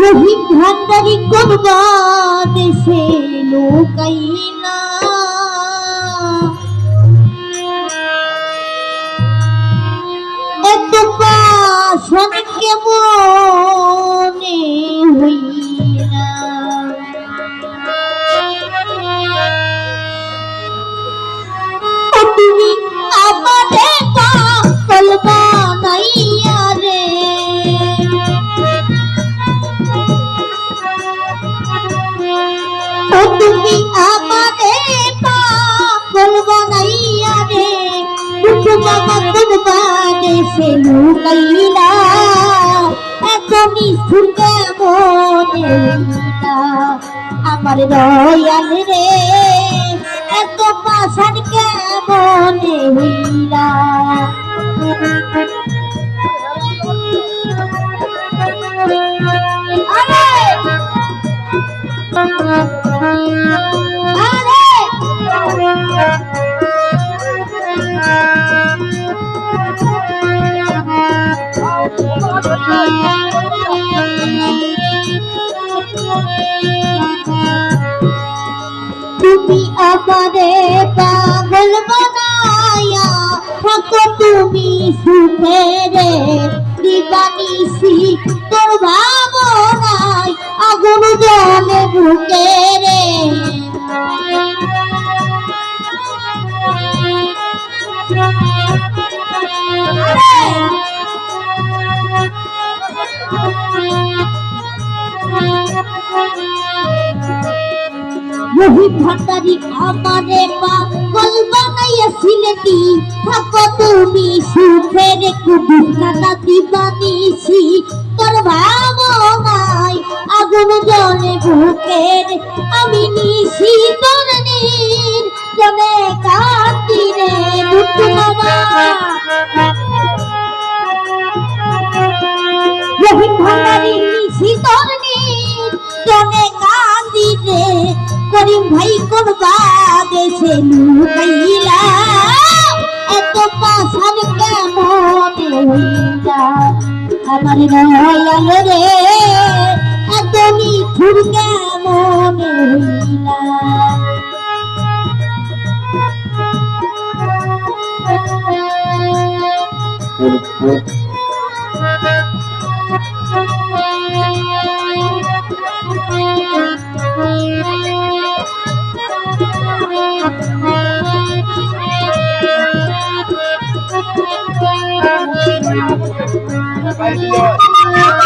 রহিম ভান্ডারি করবা দেশে লোকাইলা এত পাশন কেমনে হইলা? বানাইয়া রে ও তুমি আমারে পাগল বানাইয়া রে বাবা করবা দেশে লুকাইলা। নিষ্ঠুর কেমনে আমার দয়াল রে। এত পাশান কেমনে হইলা? তুমি আমারে পাগল বানায়া থাকো তুমি সুখে রে দিবানিসি তোর ভাবনায় আগুন জলে বুকে রে রহিম ভান্ডারি আমারে পাগল বানাইয়া সিলেটি থাকো তুমি সুখের কুবিনা দিবানিসি তোর ভাবনায় আগুন জলে বুকের আমি নিশি নীর জলে কান্দি রে বাবা। রহিম ভান্ডারি নিশি তোর নীর জলে রে। করিম ভাই বাদেশে লুকাইলা। এত কেমন হইলা? আমার রে। এত নিঠুর কেমন হইলা তুমি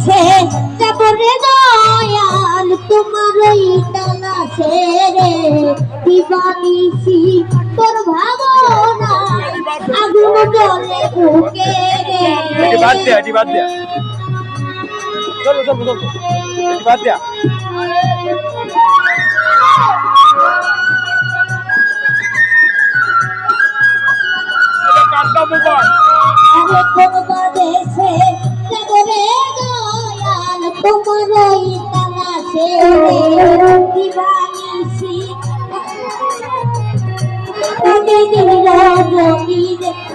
বাদেশে যাব রে দয়াল তোমার ওই টানা ছেড়ে দিবানিসি তোর ভাবনা আগুন জলে বুকে রে। বাদ দেয়া এটি বাদ দেয়া। চলো চলো চলো। এটি বাদ দেয়া। কাটটা মোবাইল আরে কোন বাদেশে যাব রে দয়াল তোমার ওই টানা ছেড়ে দিবানিসি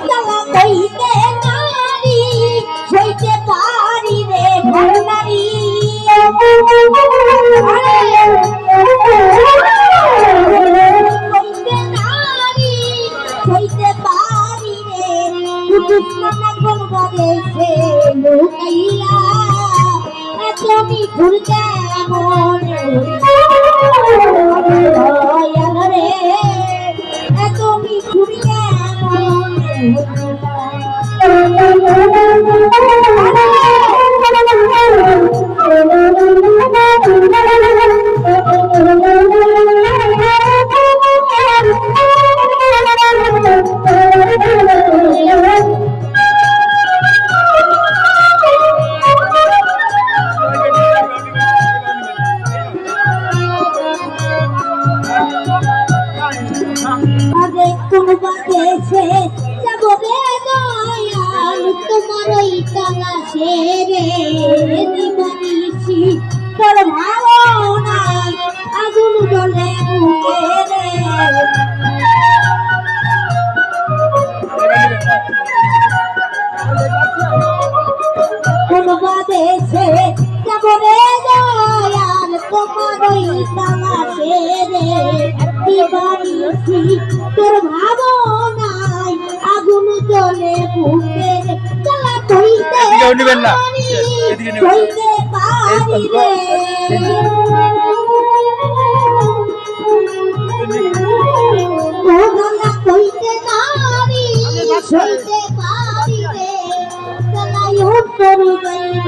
তালা কইতে নারী সইতে পারি রে ভান্ডারি Thank you. তোর ভাবনায় আগুন জ্বলে বুকে রে জ্বালা কইতে। কইতে পারি কইতে পারি রে গলাই উত্তর যাইব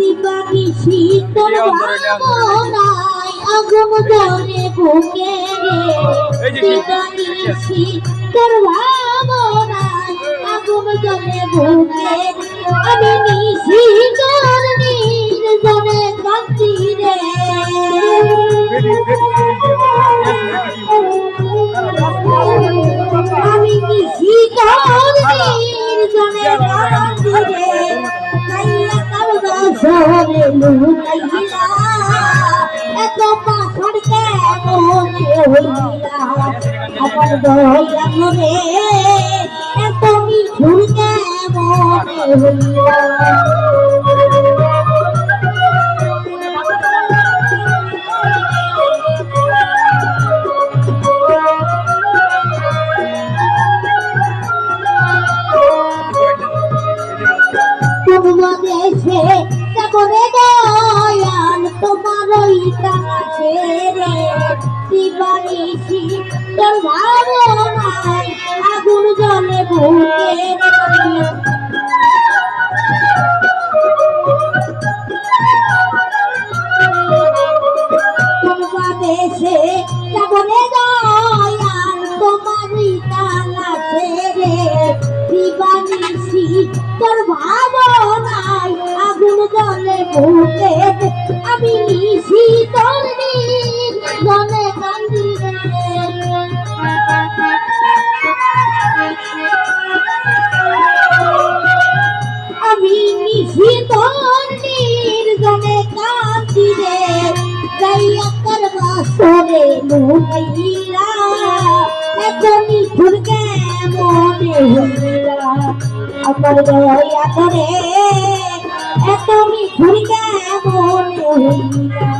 তোদের দিবানি শীতল ভাবনায় আগম ধরে বুকে রে। শীতল ভাবনায় আগম ধরে বুকে আমি নিশি নির্জনে লুটাইলা এত পাথর কেমন হইলা আমার দয়া করে এত মিঠুর কেমন হইলা দিবানিসি তোর ভাবনায় আগুন জলে দিবানিসি তোর ভাবনায় আগুন জলে ভুকে আমি সরে লুকাইলা এত মিঠুর কেমনে হইলা? আমার দয়া করে এত মিঠুর কেমন হইলা?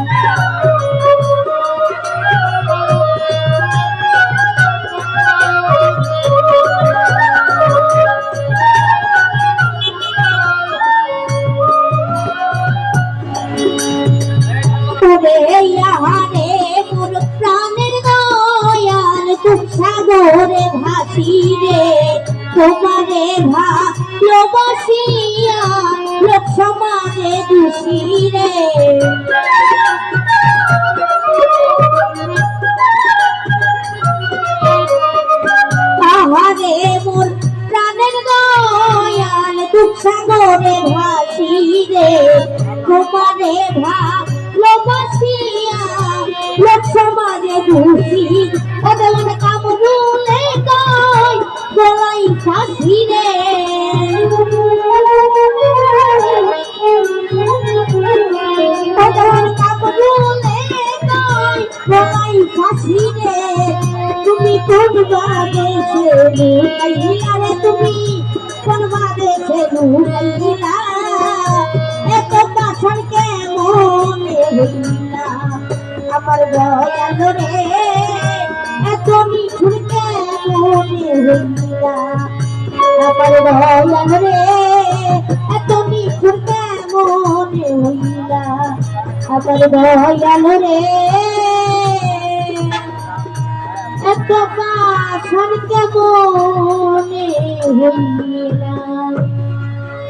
ভালোবাসিয়া লোক সমাজে দোষী রে। তাহারে মোর প্রাণের দয়াল দুঃখ সাগরে ভাসি রে। তোমারে ভালোবাসিয়া লোক ফাঁসি রে তুমি কোন বাদেশে লুকাইলা রে তুমি? কোন বাদেশে লুকাইলা এত পাথর কেমন হইলা? আমার দয়াল রে, এত মিঠুর কেমন হইলা? আমার দয়াল রে, এত মিঠুর কেমন হইলা? আমার দয়াল রে এত পাশার কেমন হইল